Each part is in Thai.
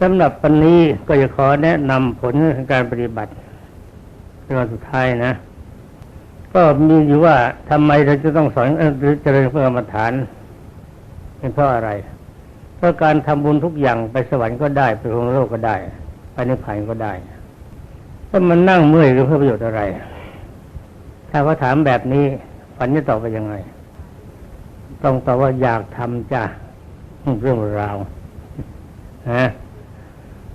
สำหรับวันนี้ก็จะขอแนะนำผลของการปฏิบัติเป็นวันสุดท้ายนะ ก็มีอยู่ว่าทำไมเราจะต้องสอนเอ่อหรือเจริญพระกรรมฐานเป็นเพราะอะไร เพราะการทำบุญทุกอย่างไปสวรรค์ก็ได้ไปพรมโลกก็ได้ ไปนิพพานก็ได้ ถ้ามันนั่งเมื่อยก็เพื่อประโยชน์อะไร ถ้าเขาถามแบบนี้ฝันจะตอบไปยังไง ต้องตอบว่าอยากทำจ้ะเรื่องราวนะ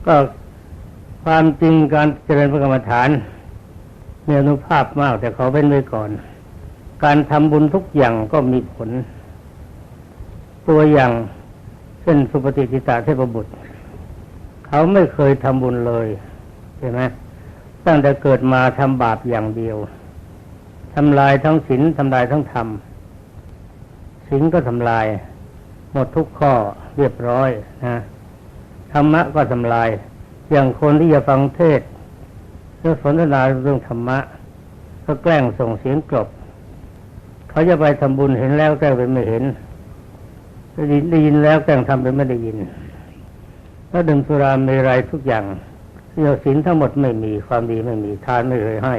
ก็ความจริงการเจริญพระกรรมฐานมีอนุภาพมาก แต่เขอเป็นไว้ก่อน การทำบุญทุกอย่างก็มีผล ตัวอย่างเช่นสุปฏิทิตาเทพบุตร เขาไม่เคยทำบุญเลยใช่ไหมตั้งแต่เกิดมาทำบาปอย่างเดียวทำลายทั้งศีลทำลายทั้งธรรมศีลก็ทำลาย หมดทุกข้อเรียบร้อยนะ ธรรมะก็ทำลาย อย่างคนที่จะฟังเทศเรื่องสนทนาเรื่องธรรมะ ก็แกล้งส่งเสียงกลบ เขาจะไปทำบุญเห็นแล้วแกล้งเป็นไม่เห็นได้ยินได้ยินแล้วแกล้งทำเป็นไม่ได้ยินแล้วดื่มสุราเมรัยทุกอย่างเรื่องศีลทั้งหมดไม่มีความดีไม่มีทานไม่เคยให้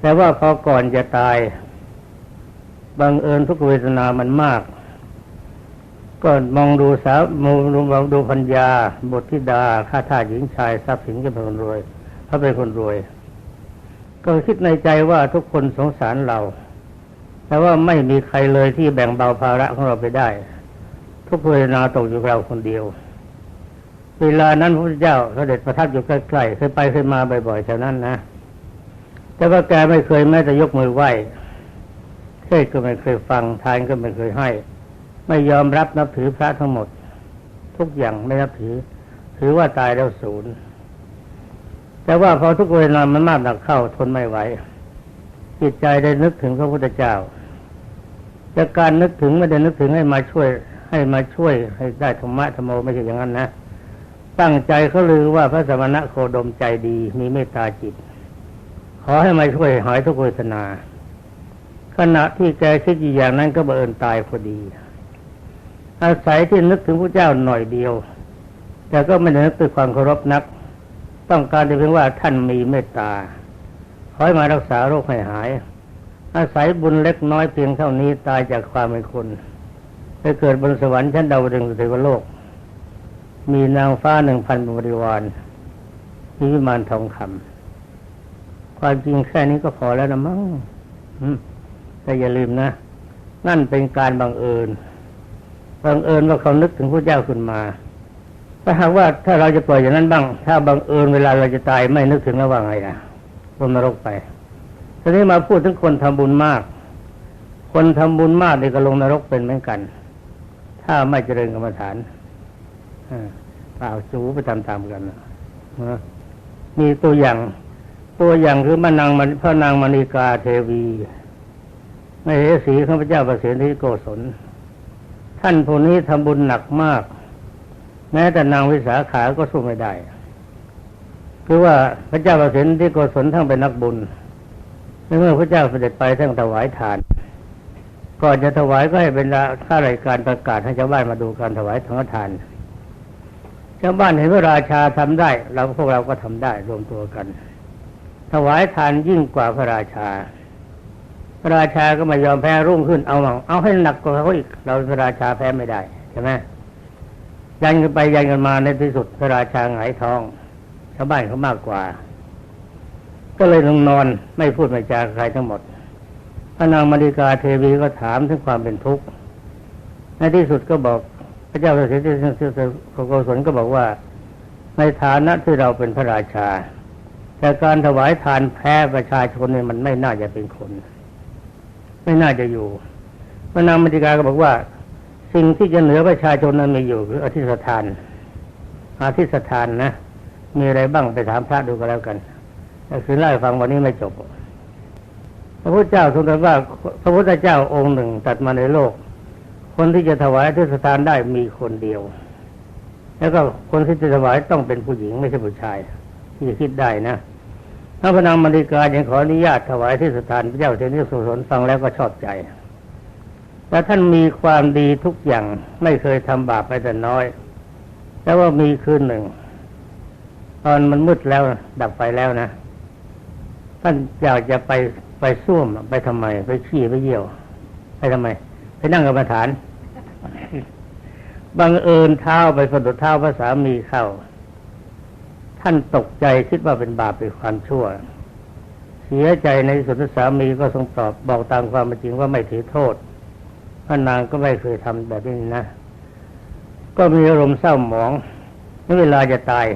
แต่ว่าพอก่อนจะตายบังเอิญทุกเวทนามันมาก ก็มองดูสาวมองดูมองดูพัญญาบทธิดาข้าทาสหญิงชายทรัพย์สินก็เป็นคนรวยเขาเป็นคนรวย ก็คิดในใจว่าทุกคนสงสารเรา แต่ว่าไม่มีใครเลยที่แบ่งเบาภาระของเราไปได้ ทุกเวทนาตกอยู่เราคนเดียว เวลานั้นพระเจ้าเสด็จประทับอยู่ใกล้ๆเคยไปเคยมาบ่อยๆแถวนั้นนะแต่ว่าแกไม่เคยแม้แต่ยกมือไหว้เทศก็ไม่เคยฟังทานก็ไม่เคยให้ ไม่ยอมรับนับถือพระทั้งหมด ทุกอย่างไม่นับถือ ถือว่าตายแล้วศูนย์แต่ว่าพอทุกเวลามันมากหนักเข้าทนไม่ไหวจิตใจได้นึกถึงพระพุทธเจ้าจากการนึกถึงไม่ได้นึกถึงให้มาช่วย ให้มาช่วยให้ได้ธรรมะธรรมโมไม่ใช่อย่างนั้นนะตั้งใจเขาลือว่าพระสมณะโคดมใจดี มีเมตตาจิต ขอให้มาช่วยหายทุกเวทนา ขณะที่แกคิดอยู่อย่างนั้นก็บังเอิญตายพอดี อาศัยที่นึกถึงพระเจ้าหน่อยเดียว แต่ก็ไม่ได้นึกด้วยความเคารพนัก ต้องการจะเพียงว่าท่านมีเมตตาขอให้มารักษาโรคให้หาย อาศัยบุญเล็กน้อยเพียงเท่านี้ตายจากความเป็นคนไปเกิดบนสวรรค์ชั้นดาวดึงสเทวโลก มีนางฟ้าหนึ่งพันบริวารมีวิมานทองคำความจริงแค่นี้ก็พอแล้วนะมั้งแต่อย่าลืมนะ นั่นเป็นการบังเอิญ บังเอิญว่าเขานึกถึงพระเจ้าขึ้นมาถ้าหากว่าถ้าเราจะปล่อยอย่างนั้นบ้าง ถ้าบังเอิญเวลาเราจะตายไม่นึกถึงแล้วว่าไงล่ะลงนรกไปทีนี้มาพูดถึงคนทำบุญมาก คนทำบุญมากนี่ก็ลงนรกเป็นเหมือนกัน ถ้าไม่เจริญกรรมฐานอ่าเปล่าจูไปตามๆกันนะมีตัวอย่าง ตัวอย่างคือมานางมันพระนางมณีกาเทวีในเหสีข้าพเจ้าประเสริฐที่โกศล ท่านผู้นี้ทำบุญหนักมาก แม้แต่นางวิสาขาก็สู้ไม่ได้คือว่าพระเจ้าประสิทธิที่โกศลทั้งเป็นนักบุญในเมื่อพระเจ้าเสด็จไปทั้งถวายทาน ก่อนจะถวายก็ให้เป็นข้ารายการประกาศให้ชาวบ้านมาดูการถวายสังฆทานชาวบ้านเห็นพระราชาทำได้ เราพวกเราก็ทำได้รวมตัวกัน ถวายทานยิ่งกว่าพระราชา พระราชาก็ไม่ยอมแพ้รุ่งขึ้นเอามั่งเอาให้หนักกว่าเขาอีก เราพระราชาแพ้ไม่ได้ใช่ไหมยันกันไปยันกันมาในที่สุดพระราชาหงายท้องชาวบ้านเขามากกว่า ก็เลยลงนอนไม่พูดไม่จาใครทั้งหมดพระนางมาริกาเทวีก็ถามถึงความเป็นทุกข์ในที่สุดก็บอก พระเจ้าประสิทธิโกศลก็บอกว่า ในฐานะที่เราเป็นพระราชา แต่การถวายทานแพ้ประชาชนเนี่ยมันไม่น่าจะเป็นคน ไม่น่าจะอยู่พระนางมาริกาก็บอกว่า สิ่งที่จะเหนือประชาชนนั้นมีอยู่คืออธิษฐานอธิษฐานนะมีอะไรบ้างไปถามพระดูก็แล้วกันแต่คือเล่ฟังวันนี้ไม่จบ พระพุทธเจ้าทรงตรัสว่า พระพุทธเจ้าองค์หนึ่งตัดมาในโลก คนที่จะถวายอธิษฐานได้มีคนเดียว แล้วก็คนที่จะถวายต้องเป็นผู้หญิงไม่ใช่ผู้ชายที่จะคิดได้นะ พระพนางมณีกายังขออนุญาตถวายที่สถานพระเจ้าเทนิสุสนฟังแล้วก็ชอบใจแต่ท่านมีความดีทุกอย่างไม่เคยทำบาปไปแต่น้อย แต่ว่ามีคืนหนึ่ง ตอนมันมืดแล้วดับไฟแล้วนะ ท่านอยากจะไปไปส้วมไปทำไม ไปขี้ไปเยี่ยว ไปทำไม ไปนั่งกรรมฐานบังเอิญเท้าไปสะดุดเท้าพระสามีเข้า ท่านตกใจคิดว่าเป็นบาปเป็นความชั่ว เสียใจในที่สุดสามีก็ทรงตอบบอกตามความจริงว่าไม่ถือโทษพระนางก็ไม่เคยทำแบบนี้นะ ก็มีอารมณ์เศร้าหมองเมื่อเวลาจะตาย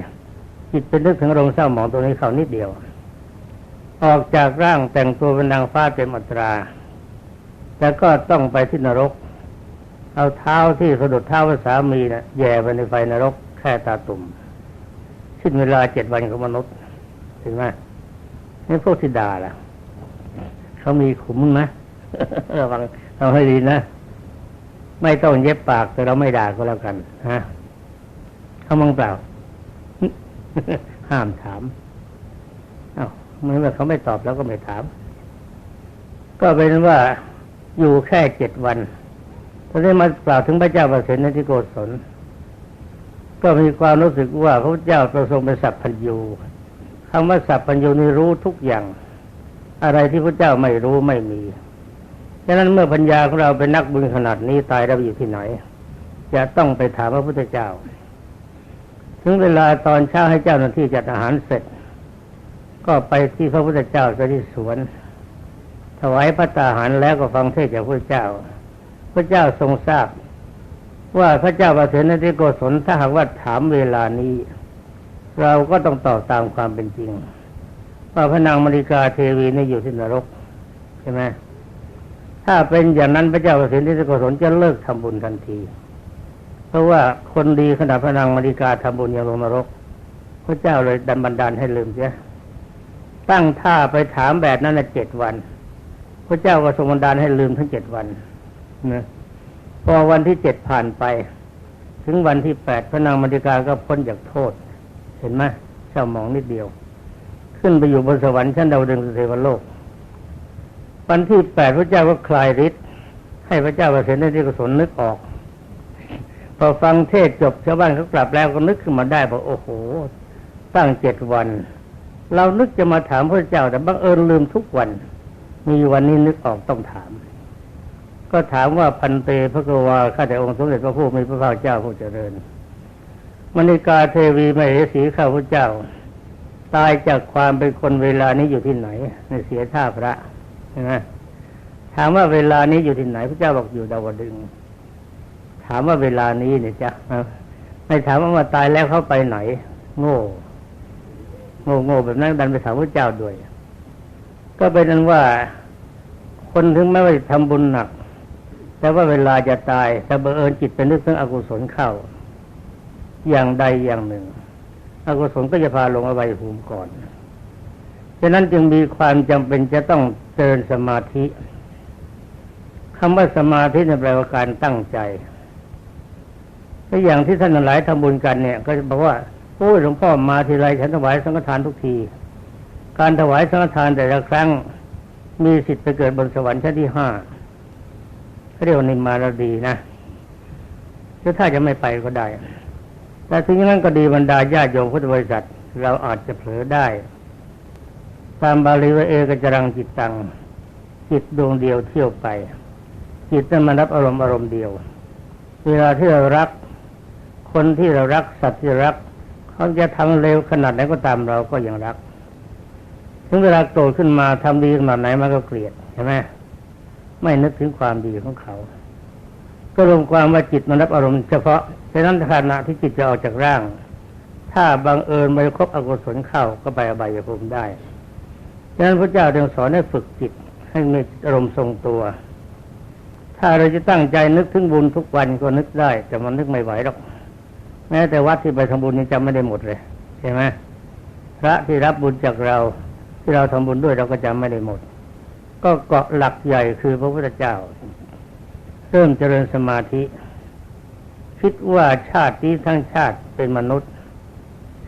จิตเป็นนึกถึงอารมณ์เศร้าหมองตัวนี้เขานิดเดียว ออกจากร่างแต่งตัวเป็นนางฟ้าเต็มอัตรา แต่ก็ต้องไปที่นรก เอาเท้าที่สะดุดเท้าพระสามีนะ่ะแย่ไปในไฟนรกแค่ตาตุ่ม สิ้นเวลาเจ็ดวันของมนุษย์ถึงไหมนี่พวกที่ด่าล่ะเขามีขุมนะระวังเอาให้ดีนะไม่ต้องเย็บปากแต่เราไม่ด่าก็แล้วกันฮะเขามองเปล่า ห้ามถามเอ้าเมื่อเขาไม่ตอบแล้วก็ไม่ถาม ก็เป็นว่าอยู่แค่เจ็ดวันตอนนี้มากล่าวถึงพระเจ้าประสิทธิ์ในที่โกศล ก็มีความรู้สึกว่าพระเจ้าประทรงเป็นสัพพัญญูคำว่าสัพพัญญูนี่รู้ทุกอย่าง อะไรที่พระเจ้าไม่รู้ไม่มีฉะนั้นเมื่อปัญญาของเราเป็นนักบุญขนาดนี้ตายเราอยู่ที่ไหน จะต้องไปถามพระพุทธเจ้า ถึงเวลาตอนเช้าให้เจ้าหน้าที่จัดอาหารเสร็จ ก็ไปที่พระพุทธเจ้าจะที่สวน ถวายพระตาหารแล้วก็ฟังเทศจากพระเจ้า พระเจ้าทรงทราบ ว่าพระเจ้าประเสริฐนที่โกศลถ้าหากว่าถามเวลานี้ เราก็ต้องตอบตามความเป็นจริง ว่าพระนางมริกาเทวีนี่อยู่ที่นรกใช่ไหมถ้าเป็นอย่างนั้นพระเจ้าประสิทธิที่โกศลจะเลิกทำบุญทันที เพราะว่าคนดีขนาดพระนางมริกาทำบุญยังลงนรก พระเจ้าเลยดันบันดาลให้ลืมเสียตั้งท่าไปถามแบบนั้นเจ็ดวัน พระเจ้าก็ทรงบันดาลให้ลืมทั้งเจ็ดวันนะ พอวันที่เจ็ดผ่านไป ถึงวันที่แปดพระนางมริกาก็พ้นจากโทษ เห็นไหมเจ้ามองนิดเดียว ขึ้นไปอยู่บนสวรรค์ชั้นดาวดึงสเทวโลก วันที่แปดพระเจ้าก็คลายฤทธิ์ให้พระเจ้าประเสริฐในที่กุศลนึกออก พอฟังเทศจบชาวบ้านเขากลับแล้วก็นึกขึ้นมาได้บอกโอ้โห ตั้งเจ็ดวัน เรานึกจะมาถามพระเจ้าแต่บังเอิญลืมทุกวัน มีวันนี้นึกออกต้องถาม ก็ถามว่าพันเตพระกวาข้าแต่องค์สมเด็จพระผู้มีพระภาคเจ้าผู้เจริญมณิกาเทวีมเหสีข้าพเจ้า ตายจากความเป็นคนเวลานี้อยู่ที่ไหนในเสียท่าพระใช่ไหมถามว่าเวลานี้อยู่ที่ไหน พระเจ้าบอกอยู่ดาวดึง ถามว่าเวลานี้เนี่ยจ้ะไม่ถามว่ามาตายแล้วเขาไปไหน โง่โง่โง่แบบนั้นดันไปถามพระเจ้าด้วย ก็เป็นนั้นว่า คนถึงแม้ว่าจะทำบุญหนัก แต่ว่าเวลาจะตายถ้าบังเอิญจิตเป็นนึกถึงอกุศลเข้า อย่างใดอย่างหนึ่ง อกุศลก็จะพาลงอบายภูมิก่อนฉะนั้นจึงมีความจำเป็นจะต้องเจริญสมาธิคำว่าสมาธิในแปลว่าการตั้งใจและอย่างที่ท่านหลายทำบุญกันเนี่ย ก็จะบอกว่าโอ้ยหลวงพ่อมาทีไรฉันถวายสังฆทานทุกที การถวายสังฆทานแต่ละครั้งมีสิทธิ์ไปเกิดบนสวรรค์ชั้นที่ห้า เขาเรียกว่านิมมารดีนะหรือถ้าจะไม่ไปก็ได้ แต่ถึงนั้นก็ดีบรรดาญาติโยมพุทธบริษัท เราอาจจะเผลอได้ ตามบาลีว่าเอกจรังจิตตัง จิตดวงเดียวเที่ยวไป จิตนั้นมารับอารมณ์อารมณ์เดียว เวลาที่เรารัก คนที่เรารักสัตว์ที่รัก เขาจะทำเร็วขนาดไหนก็ตามเราก็ยังรัก ถึงเวลาโกรธขึ้นมาทำดีขนาดไหนมันก็เกลียดใช่ไหม ไม่นึกถึงความดีของเขา ก็รวมความว่าจิตมันรับอารมณ์เฉพาะฉะนั้นขณะที่จิตจะออกจากร่าง ถ้าบังเอิญไปครบอกุศลเข้าก็ไปอบายภูมิได้ฉะนั้นพระเจ้าจึงสอนให้ฝึกจิตให้มีอารมณ์ทรงตัว ถ้าเราจะตั้งใจนึกถึงบุญทุกวันก็นึกได้ แต่มันนึกไม่ไหวหรอก แม้แต่วัดที่ไปทำบุญยังจำไม่ได้หมดเลยใช่ไหมพระที่รับบุญจากเราที่เราทำบุญด้วยเราก็จำไม่ได้หมด ก็เกาะหลักใหญ่คือพระพุทธเจ้า เริ่มเจริญสมาธิ คิดว่าชาตินี้ทั้งชาติเป็นมนุษย์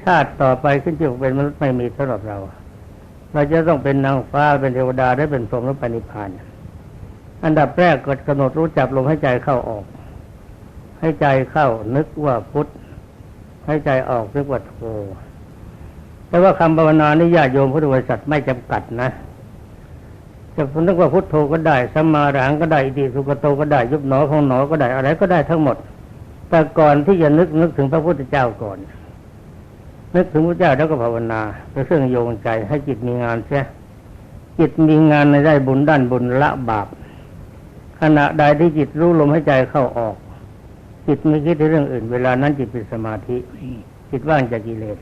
ชาติต่อไปขึ้นจะเป็นมนุษย์ไม่มีสำหรับเรา เราจะต้องเป็นนางฟ้าเป็นเทวดาได้เป็นพรหมหรือปณิพานอันดับแรกก็กำหนดรู้จับลมให้ใจเข้าออก ให้ใจเข้านึกว่าพุทธให้ใจออกเรียกว่าโทแต่ว่าคำภาวนานี่ญาติโยมพุทธบริษัทไม่จำกัดนะ จะนึกว่าพุทโธก็ได้สัมมาอรหังก็ได้อิติสุขโตก็ได้ ยุบหนอของหนอก็ได้อะไรก็ได้ทั้งหมด แต่ก่อนที่จะนึกนึกถึงพระพุทธเจ้าก่อน นึกถึงพระเจ้าแล้วก็ภาวนาเป็นเครื่องโยงใจให้จิตมีงานเสียจิตมีงานในได้บุญด้านบุญละบาปขณะใดที่จิตรู้ลมหายใจเข้าออก จิตไม่คิดในเรื่องอื่น เวลานั้นจิตเป็นสมาธิจิตว่างจากกิเลส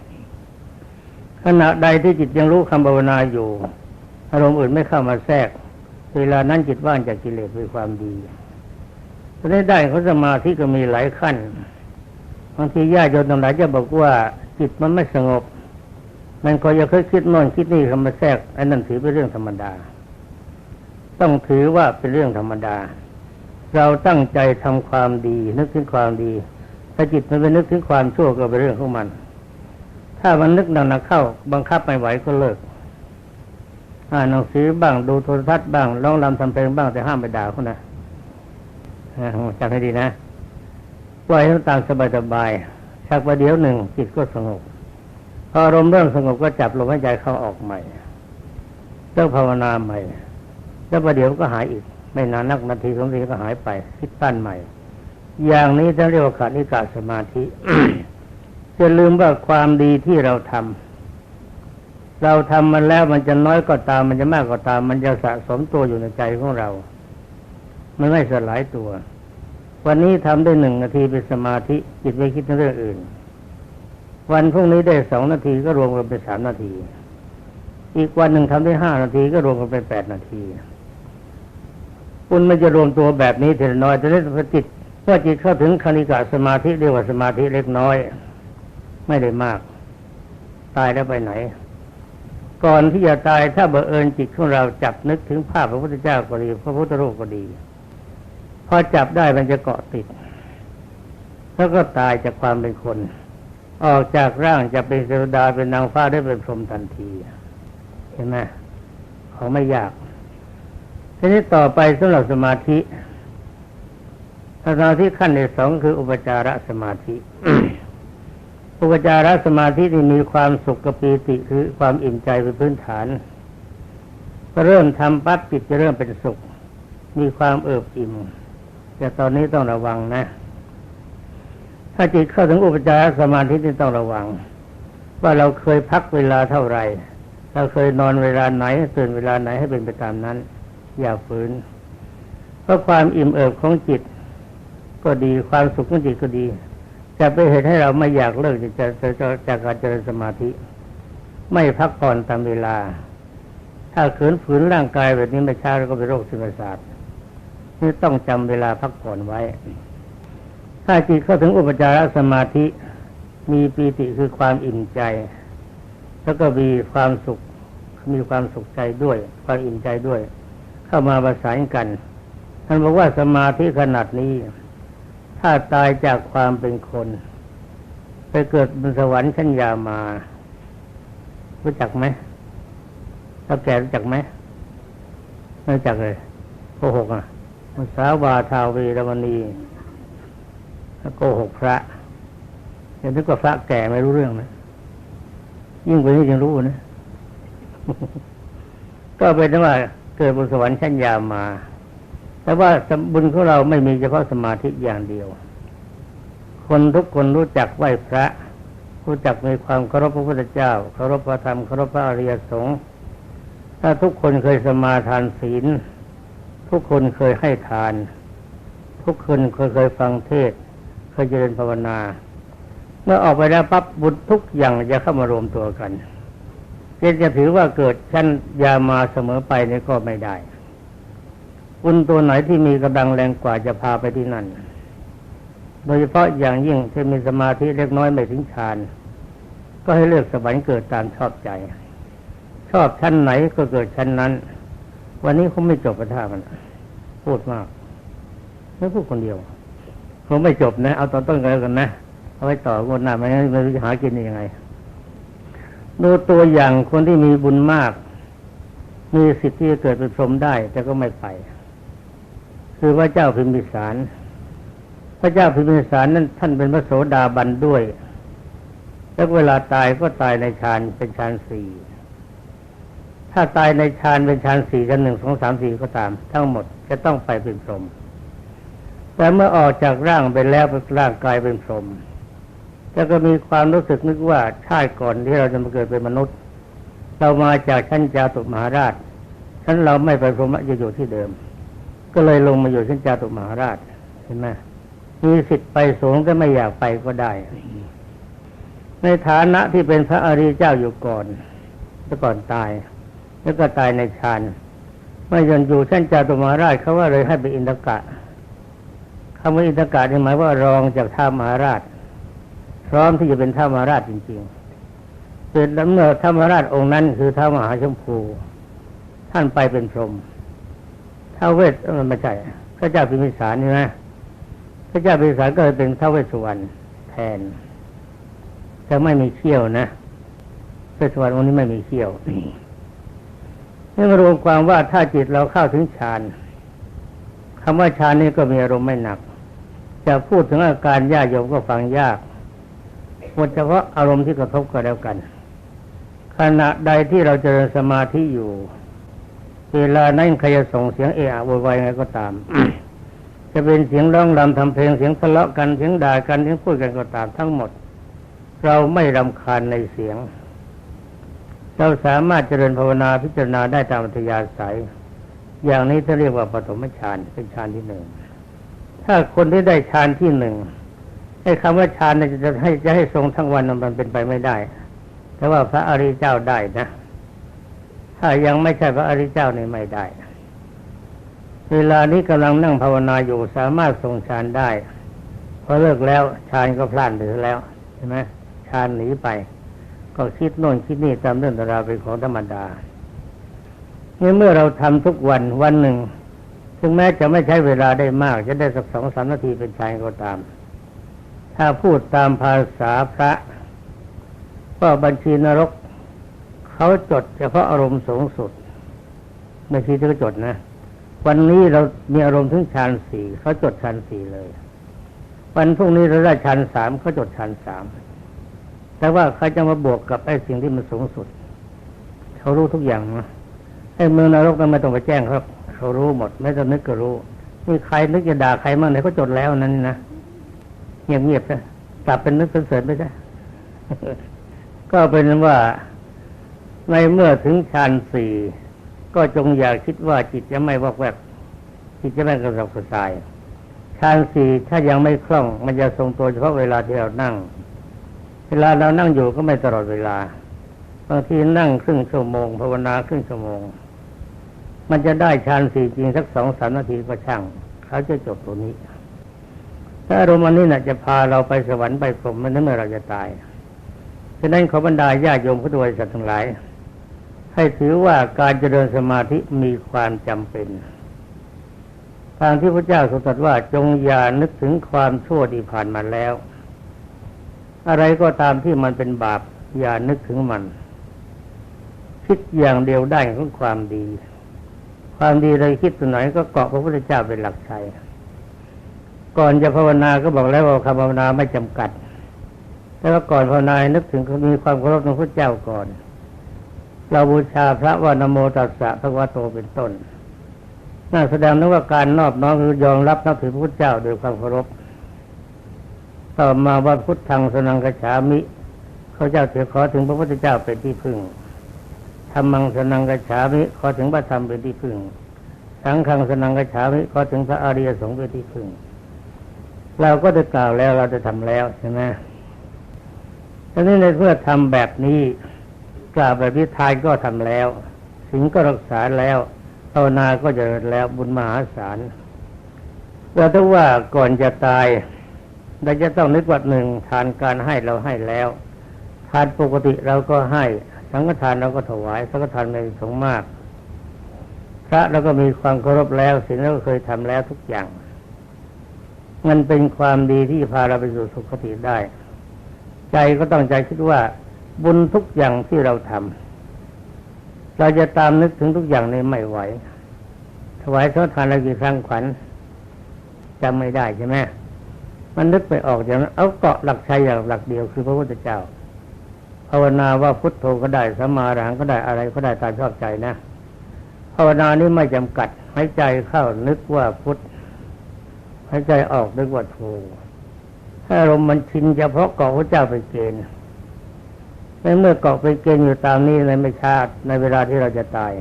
ขณะใดที่จิตยังรู้คำภาวนาอยู่ อารมณ์อื่นไม่เข้ามาแทรก เวลานั้นจิตว่างจากกิเลสเป็นความดีเพราะได้เขาสมาธิก็มีหลายขั้นบางทีญาติโยมทั้งหลายจะบอกว่าจิตมันไม่สงบ มันก็ยังเคยคิดโน่นคิดนี่เข้ามาแทรกอันนั้นถือเป็นเรื่องธรรมดา ต้องถือว่าเป็นเรื่องธรรมดา เราตั้งใจทำความดี นึกถึงความดี ถ้าจิตมันไปนึกถึงความชั่วก็เป็นเรื่องของมัน ถ้ามันนึกหนักๆเข้า บังคับไม่ไหวก็เลิก อ่านหนังสือบ้างดูโทรทัศน์บ้างร้องรำทำเพลงบ้างแต่ห้ามไปด่าเขานะจำให้ดีนะปล่อยให้ตามสบายๆชักประเดี๋ยวหนึ่งจิตก็สงบพออารมณ์เริ่มสงบก็จับลมหายใจเข้าออกใหม่เริ่มภาวนาใหม่ แล้วประเดี๋ยวก็หายอีก ไม่นานนักนาทีสองนาทีก็หายไปคิดตั้นใหม่ อย่างนี้ท่านเรียกว่าขานิกาสมาธิจะลืมว่าความดีที่เราทำ เราทำมันแล้วมันจะน้อยก็ตามมันจะมากก็ตาม มันจะสะสมตัวอยู่ในใจของเรา มันไม่สลายตัว วันนี้ทำได้หนึ่งนาทีเป็นสมาธิจิตไม่คิดเรื่องอื่น วันพรุ่งนี้ได้สองนาทีก็รวมกันเป็นสามนาที อีกวันหนึ่งทำได้ห้านาทีก็รวมกันเป็นแปดนาทีคุณมันจะรวมตัวแบบนี้ทีละน้อยจะได้พอจิตเมื่อจิตเข้าถึงคณิกาสมาธิเรียกว่าสมาธิเล็กน้อย ไม่ได้มาก ตายแล้วไปไหน ก่อนที่จะตายถ้าบังเอิญจิตของเราจับนึกถึงภาพพระพุทธเจ้าก็ดีพระพุทธรูปก็ดีพอจับได้มันจะเกาะติด แล้วก็ตายจากความเป็นคน ออกจากร่างจะเป็นเทวดาเป็นนางฟ้าได้เป็นพรหมทันทีเห็นไหมของไม่ยากทีนี้ต่อไปสำหรับสมาธิสมาธิขั้นที่สองคืออุปจารสมาธิ อุปจารสมาธิที่มีความสุขกับปีติคือความอิ่มใจเป็นพื้นฐานก็เริ่มทำปั๊บจิตจะเริ่มเป็นสุข มีความเอิบอิ่ม แต่ตอนนี้ต้องระวังนะ ถ้าจิตเข้าถึงอุปจารสมาธิที่ต้องระวัง ว่าเราเคยพักเวลาเท่าไหร่ เราเคยนอนเวลาไหนตื่นเวลาไหนให้เป็นไปตามนั้น อย่าฝืนเพราะความอิ่มเอิบของจิต ก็ดีความสุขของจิตก็ดี จะไปนเหตุให้เราไม่อยากเลิกจะจะจะจากการเจริญสมาธิ ไม่พักผ่อนตามเวลา ถ้าขืนฝืนร่างกายแบบนี้ไม่ช้าเราก็เป็นโรคซึมประสาทนี่ต้องจำเวลาพักผ่อนไว้ ถ้าจิตเข้าถึงอุปจารสมาธิ มีปีติคือความอิ่มใจ แล้วก็มีความสุขมีความสุขใจด้วย ความอิ่มใจด้วย เข้ามาประสานกันท่านบอกว่าสมาธิขนาดนี้ ถ้าตายจากความเป็นคน ไปเกิดบนสวรรค์ชั้นยามา รู้จักไหมถ้าแก่รู้จักไหมไม่รู้จักเลยโกหกอะมุสาวาทาวีรมณีโกหกพระเห็นนึกว่าพระแก่ไม่รู้เรื่องนะยิ่งกว่านี้ยังรู้นะก็เป็นว่าเกิดบนสวรรค์ชั้นยามา แต่ว่าบุญของเราไม่มีเฉพาะสมาธิอย่างเดียว คนทุกคนรู้จักไหว้พระ รู้จักมีความเคารพพระพุทธเจ้าเคารพพระธรรมเคารพพระอริยสงฆ์ถ้าทุกคนเคยสมาทานศีล ทุกคนเคยให้ทาน ทุกคนเคยเคยฟังเทศ เคยเจริญภาวนา เมื่อออกไปแล้วปั๊บบุญทุกอย่างจะเข้ามารวมตัวกันจะถือว่าเกิดชั้นยามาเสมอไปนี่ก็ไม่ได้ บุญตัวไหนที่มีกำลังแรงกว่าจะพาไปที่นั่น โดยเฉพาะอย่างยิ่งที่มีสมาธิเล็กน้อยไม่ถึงฌาน ก็ให้เลือกสวรรค์เกิดตามชอบใจ ชอบชั้นไหนก็เกิดชั้นนั้น วันนี้คงไม่จบประท่ามัน พูดมากไม่พูดคนเดียวคงไม่จบนะ เอาตอนต้นกันแล้วกันนะ เอาไว้ต่องวดหน้าไม่งั้นไม่รู้จะหากินยังไงดูตัวอย่างคนที่มีบุญมาก มีสิทธิ์ที่จะเกิดเป็นพรหมได้ แต่ก็ไม่ไป คือพระเจ้าพิมพิสาร พระเจ้าพิมพิสารนั้นท่านเป็นพระโสดาบันด้วย แล้วเวลาตายก็ตายในฌานเป็นฌานสี่ถ้าตายในฌานเป็นฌานสี่กันหนึ่งสองสามสี่ก็ตาม ทั้งหมดจะต้องไปเป็นพรหมแต่เมื่อออกจากร่างไปแล้วร่างกายเป็นพรหมแล้วก็มีความรู้สึกนึกว่าชาติก่อนที่เราจะมาเกิดเป็นมนุษย์ เรามาจากชั้นจาตุมหาราชชั้นเราไม่ไปพรหมจะอยู่ที่เดิม ก็เลยลงมาอยู่ชั้นจาตุมหาราชเห็นไหมมีสิทธิ์ไปสูงแต่ไม่อยากไปก็ได้ ในฐานะที่เป็นพระอริยเจ้าอยู่ก่อนแล้วก่อนตาย แล้วก็ตายในฌานไม่ยนอยู่ชั้นจาตุมหาราชเขาว่าเลยให้ไปอินทกะคำว่าอินทกะนี่หมายว่ารองจากท้ามหาราช พร้อมที่จะเป็นท้ามหาราชจริงๆเป็นลำเนิดท้ามหาราชองค์นั้นคือท้ามหาชมพู ท่านไปเป็นพรหม ท้าวเวทไม่ใช่ พระเจ้าพิมพิสารใช่ไหมพระเจ้าพิมพิสารก็เลยเป็นท้าเวสสุวรรณแทนจะไม่มีเขี้ยวนะเวสสุวรรณองค์นี้ไม่มีเขี้ยวนี่มารวมความว่าถ้าจิตเราเข้าถึงฌานคำว่าฌานนี้ก็มีอารมณ์ไม่หนัก จะพูดถึงอาการยากโยมก็ฟังยากหมดเฉพาะอารมณ์ที่กระทบก็แล้วกัน ขณะใดที่เราเจริญสมาธิอยู่ เวลานั้นใครจะส่งเสียงเอะอะโวยวายไงก็ตาม จะเป็นเสียงร้องรำทำเพลงเสียงทะเลาะกันเสียงด่ากันเสียงพูดกันก็ตามทั้งหมด เราไม่รำคาญในเสียง เราสามารถเจริญภาวนาพิจารณาได้ตามอัธยาศัย อย่างนี้เขาเรียกว่าปฐมฌานเป็นฌานที่หนึ่งถ้าคนที่ได้ฌานที่หนึ่งไอ้คำว่าฌานเนี่ยจะให้จะให้ทรงทั้งวันมันเป็นไปไม่ได้ แต่ว่าพระอริยเจ้าได้นะ ถ้ายังไม่ใช่พระอริยเจ้านี่ไม่ได้ เวลานี้กำลังนั่งภาวนาอยู่สามารถทรงฌานได้พอเลิกแล้วฌานก็พลาดไปแล้วใช่ไหมฌานหนีไป ก็คิดโน่นคิดนี่ตามเรื่องราวเป็นของธรรมดาเมื่อเราทำทุกวันวันหนึ่งถึงแม้จะไม่ใช้เวลาได้มาก จะได้สักสองสามนาทีเป็นฌานก็ตาม ถ้าพูดตามภาษาพระ ก็บัญชีนรก เขาจดเฉพาะอารมณ์สูงสุด ไม่ใช่ที่เขาจดนะ วันนี้เรามีอารมณ์ถึงฌานสี่เขาจดฌานสี่เลย วันพรุ่งนี้เราได้ฌานสามเขาจดฌานสามแต่ว่าเขาจะมาบวกกับไอ้สิ่งที่มันสูงสุด เขารู้ทุกอย่างนะไอ้เมืองนรกนั้นไม่ต้องไปแจ้งครับเขารู้หมด ไม่ต้องนึกก็รู้มีใครนึกจะด่าใครมั่งไหนเขาจดแล้วนั้นนะเงียบเงียบนะกลับเป็นนึกเสริญไปซะก็เป็นว่า ในเมื่อถึงฌานสี่ก็จงอย่าคิดว่าจิตจะไม่วอกแวกจิตจะไม่กระสับกระส่ายฌานสี่ถ้ายังไม่คล่อง มันจะทรงตัวเฉพาะเวลาที่เรานั่ง เวลาเรานั่งอยู่ก็ไม่ตลอดเวลาบางทีนั่งครึ่งชั่วโมงภาวนาครึ่งชั่วโมง มันจะได้ฌานสี่จริงสักสองสามนาทีก็ช่าง เขาจะจบตัวนี้ ถ้าอารมณ์อันนี้นะ่ะจะพาเราไปสวรรค์ไปพรหมมันนั้นเมื่อเราจะตายฉะนั้นขอบรรดาญาโยมพุทธบริษัททั้งหลาย ให้ถือว่าการเจริญสมาธิมีความจำเป็น ทางที่พระเจ้าทรงตรัสว่าจงอย่านึกถึงความชั่วที่ผ่านมาแล้ว อะไรก็ตามที่มันเป็นบาป อย่านึกถึงมัน คิดอย่างเดียวได้ของความดี ความดีเราคิดตัวไหนก็เกาะพระพุทธเจ้าเป็นหลักชัยก่อนจะภาวนาก็บอกแล้วว่าคำภาวนาไม่จำกัด แต่ว่าก่อนภาวนานึกถึงมีความเคารพในพระเจ้าก่อน เราบูชาพระว่านโมตัสสะพระวะโตเป็นต้นน่าแสดงนึกว่าการนอบน้อมคือยอมรับนับถือพระเจ้าโดยความเคารพ ต่อมาว่าพุทธังสนังกฉามิ เขาเจ้าเถือขอถึงพระพุทธเจ้าเป็นที่พึ่งธรรมังสนังกฉามิ ขอถึงพระธรรมเป็นที่พึ่ง สังฆังสนังกฉามิ ขอถึงพระอริยสงฆ์เป็นที่พึ่ง เราก็ได้กล่าวแล้วเราจะทำแล้วใช่ไหมทีนี้ในเมื่อทำแบบนี้ กล่าวแบบนี้ทานก็ทำแล้วสิ่งก็รักษาแล้วภาวนาก็เจะแล้วบุญมหาศาลเราต้องว่าก่อนจะตายเราจะต้องนึกว่าหนึ่งทานการให้เราให้แล้ว ทานปกติเราก็ให้ สังฆทานเราก็ถวายสังฆทานในสงมาก พระเราก็มีความเคารพแล้วสิ่งเราก็เคยทำแล้วทุกอย่าง มันเป็นความดีที่พาเราไปสู่สุคติได้ ใจก็ต้องใจคิดว่า บุญทุกอย่างที่เราทำเราจะตามนึกถึงทุกอย่างในไม่ไหว ถวายสังฆทานเรากี่ครั้งขวัญจำไม่ได้ใช่ไหมมันนึกไปออกอย่างนั้นเอาเกาะหลักชัยอย่างหลักเดียวคือพระพุทธเจ้าภาวนาว่าพุทโธก็ได้สัมมาอรหังก็ได้อะไรก็ได้ตามชอบใจนะภาวนานี้ไม่จำกัดหายใจเข้านึกว่าพุทหายใจออกนึกว่าโธถ้าลมมันชินเฉพาะเกาะพระเจ้าไปเกณฑ์ ในเมื่อเกาะไปเกณฑ์อยู่ตามนี้ในไม่ช้าในเวลาที่เราจะตาย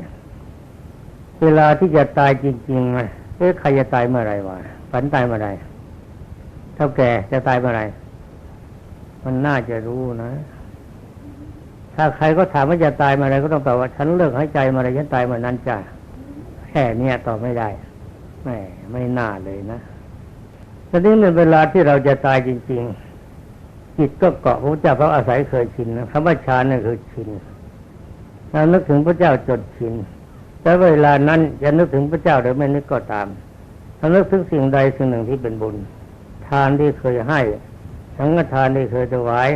เวลาที่จะตายจริงๆนะเอ๊ะใครจะตายเมื่อไรวะฝันตายเมื่อไรเท่าแก่จะตายเมื่อไรมันน่าจะรู้นะ ถ้าใครก็ถามว่าจะตายเมื่อไรก็ต้องตอบว่า ฉันเลิกหายใจเมื่อไรฉันตายเมื่อนั้นจ้ะแค่เนี้ยตอบไม่ได้แหมไม่น่าเลยนะตอนนี้ในเวลาที่เราจะตายจริง ๆ จิตก็เกาะพระเจ้าเพราะอาศัยเคยชินนะคำว่าฌานนี่คือชินเรานึกถึงพระเจ้าจดชินแต่เวลานั้นจะนึกถึงพระเจ้าหรือไม่นึกก็ตามถ้านึกถึงสิ่งใดสิ่งหนึ่งที่เป็นบุญ ทานที่เคยให้สังฆทานที่เคยถวาย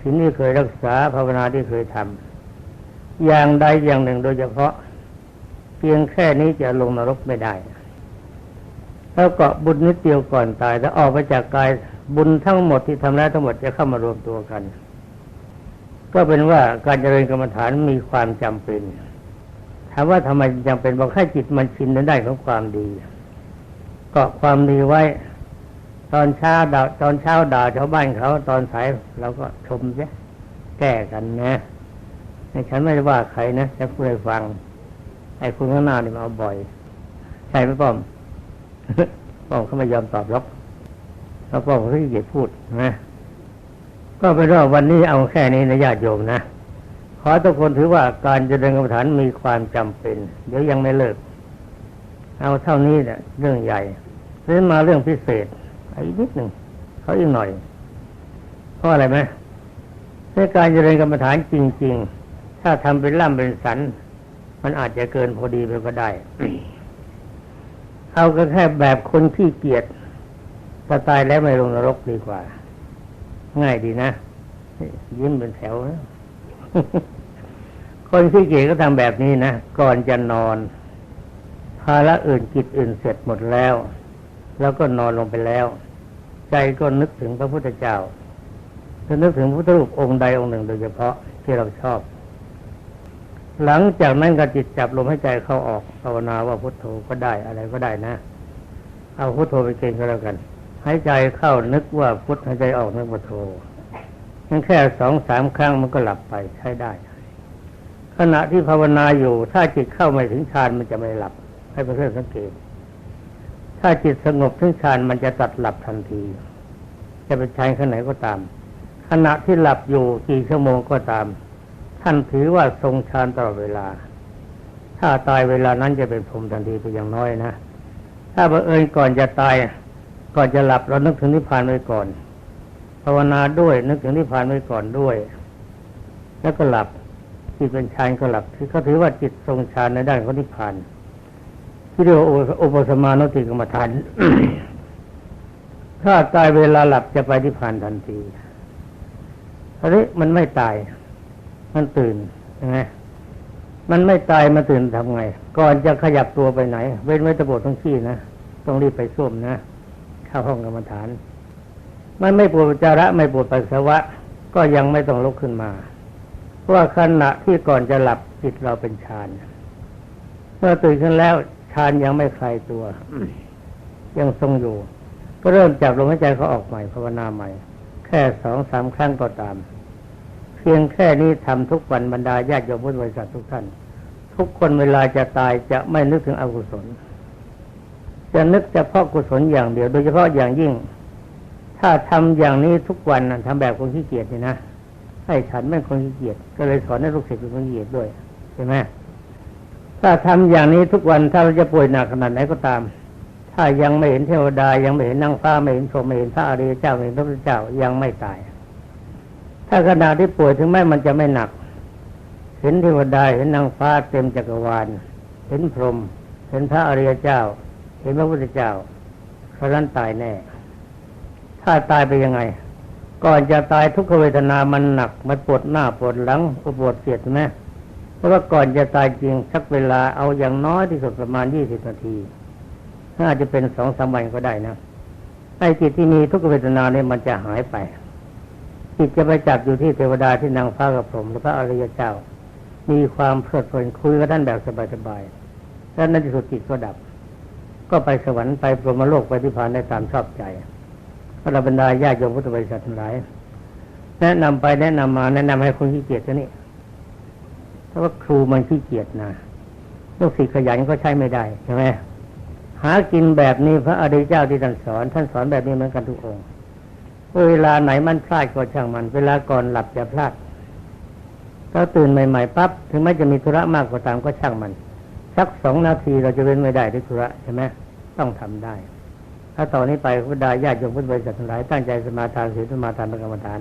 ศีลที่เคยรักษาภาวนาที่เคยทำอย่างใดอย่างหนึ่งโดยเฉพาะ เพียงแค่นี้จะลงนรกไม่ได้แล้วก็บุญนิดเดียวก่อนตายถ้าออกไปจากกาย บุญทั้งหมดที่ทำแล้วทั้งหมดจะเข้ามารวมตัวกัน ก็เป็นว่าการเจริญกรรมฐานมีความจำเป็นถามว่าทำไมจำเป็นบอกให้จิตมันชินในได้ของความดีเกาะความดีไว้ ตอนเช้าด่าตอนเช้าด่าชาวบ้านเขาตอนสายเราก็ชมเสียแก้กันนะในฉันไม่ได้ว่าใครนะจะพูดให้ฟังไอ้คุณข้างหน้านี่มาเอาบ่อย ใช่ไหมป้อมป้อมเขาไม่ยอมตอบรับ แล้วป้อมเขาขี้เกียจพูดนะก็เป็นว่าวันนี้เอาแค่นี้นะญาติโยมนะขอทุกคนถือว่าการเจริญกรรมฐานมีความจำเป็น เดี๋ยวยังไม่เลิก เอาเท่านี้เนี่ยเรื่องใหญ่เรื่องมาเรื่องพิเศษอีกนิดหนึ่งเขาอีกหน่อยเพราะอะไรไหมในการเจริญกรรมฐานจริง ๆ ถ้าทำเป็นล่ำเป็นสัน มันอาจจะเกินพอดีไปก็ได้ เอาก็แค่แบบคนขี้เกียจ ถ้าตายแล้วไม่ลงนรกดีกว่า ง่ายดีนะยิ้มเป็นแถวนะคนขี้เกียจก็ทำแบบนี้นะก่อนจะนอน ภาระอื่นกิจอื่นเสร็จหมดแล้ว แล้วก็นอนลงไปแล้ว ใจก็นึกถึงพระพุทธเจ้าถ้านึกถึงพระพุทธรูปองค์ใดองค์หนึ่งโดยเฉพาะที่เราชอบ หลังจากนั้นก็จิตจับลมให้ใจเข้าออกภาวนาว่าพุทโธก็ได้อะไรก็ได้นะ เอาพุทโธไปเก่งก็แล้วกัน หายใจเข้านึกว่าพุทหายใจออกนึกว่าโธนั่นแค่สองสามครั้งมันก็หลับไปใช้ได้ ขณะที่ภาวนาอยู่ ถ้าจิตเข้าไม่ถึงฌานมันจะไม่หลับ ให้เป็นเรื่องสังเกต ถ้าจิตสงบถึงฌานมันจะตัดหลับทันที จะเป็นฌานขนาดไหนก็ตาม ขณะที่หลับอยู่กี่ชั่วโมงก็ตาม ท่านถือว่าทรงฌานตลอดเวลา ถ้าตายเวลานั้นจะเป็นพรมทันทีไปอย่างน้อยนะถ้าบังเอิญก่อนจะตาย ก่อนจะหลับเรานึกถึงนิพพานไว้ก่อน ภาวนาด้วยนึกถึงนิพพานไว้ก่อนด้วย แล้วก็หลับจิตเป็นฌานก็หลับคือเขาถือว่าจิตทรงฌานในด้านของนิพพานที่เรียกว่าโอปสมานติกรรมฐานถ้าตายเวลาหลับจะไปนิพพานทันทีทีนี้มันไม่ตาย มันตื่นยังไงมันไม่ตายมาตื่นทำไง ก่อนจะขยับตัวไปไหน เว้นไว้ตะบดต้องขี้นะ ต้องรีบไปส้วมนะ เข้าห้องกรรมฐาน มันไม่ปวดจาระไม่ปวดปัสสาวะ ก็ยังไม่ต้องลุกขึ้นมาเพราะขณะที่ก่อนจะหลับจิตเราเป็นฌานเมื่อตื่นขึ้นแล้วฌานยังไม่คลายตัว ยังทรงอยู่ ก็เริ่มจับลมหายใจเขาออกใหม่ภาวนาใหม่ แค่สองสามครั้งก็ตาม เพียงแค่นี้ทำทุกวันบรรดาญาติโยมพุทธบริษัททุกท่าน ทุกคนเวลาจะตายจะไม่นึกถึงอกุศล จะนึกเฉพาะกุศลอย่างเดียว โดยเฉพาะอย่างยิ่ง ถ้าทำอย่างนี้ทุกวันนะทำแบบคนขี้เกียจนี่นะให้ฉันไม่คนขี้เกียจก็เลยสอนให้ลูกศิษย์เป็นคนขี้เกียจด้วยใช่ไหมถ้าทำอย่างนี้ทุกวันถ้าเราจะป่วยหนักขนาดไหนก็ตาม ถ้ายังไม่เห็นเทวดายังไม่เห็นนางฟ้าไม่เห็นพรหมไม่เห็นพระอริยเจ้าไม่เห็นพระพุทธเจ้ายังไม่ตาย ถ้าขณะที่ป่วยถึงแม้มันจะไม่หนัก เห็นเทวดาเห็นนางฟ้าเต็มจักรวาล เห็นพรหมเห็นพระอริยเจ้า เห็นพระพุทธเจ้าเพราะนั้นตายแน่ ถ้าตายไปยังไง ก่อนจะตายทุกขเวทนามันหนัก มันปวดหน้าปวดหลังปวดเสียดใช่ไหมเพราะว่าก่อนจะตายจริงสักเวลาเอาอย่างน้อยที่สุดประมาณยี่สิบนาทีน่าจะเป็นสองสามวันก็ได้นะไอ้จิตที่มีทุกขเวทนาเนี่ยมันจะหายไปจิตจะไปจับอยู่ที่เทวดาที่นางฟ้ากับพรหมหรือพระอริยเจ้า มีความเพลิดเพลินคุยกับท่านแบบสบายๆแล้วในที่สุดจิตก็ดับ ก็ไปสวรรค์ไปพรหมโลกไปที่พานได้ตามชอบใจพระบรรดาญาโยมพุทธบริษัททั้งหลายแนะนำไปแนะนำมาแนะนำให้คนขี้เกียจซะนี่เพราะว่าครูมันขี้เกียจนะลูกศิษย์ขยันก็ใช้ไม่ได้ใช่ไหมหากินแบบนี้พระอริยเจ้าที่ท่านสอน ท่านสอนแบบนี้เหมือนกันทุกองค์เวลาไหนมันพลาดก็ช่างมัน เวลาก่อนหลับอย่าพลาดถ้าตื่นใหม่ๆปั๊บถึงแม้จะมีธุระมากก็ตามก็ช่างมัน สักสองนาทีเราจะเว้นไม่ได้ด้วยธุระใช่ไหมต้องทำได้ ถ้าต่อนนี้ไปพุทธาญาติโยมพุทธบริษัททั้งหลายตั้งใจสมาทานศีลสมาทานเป็นกรรมฐาน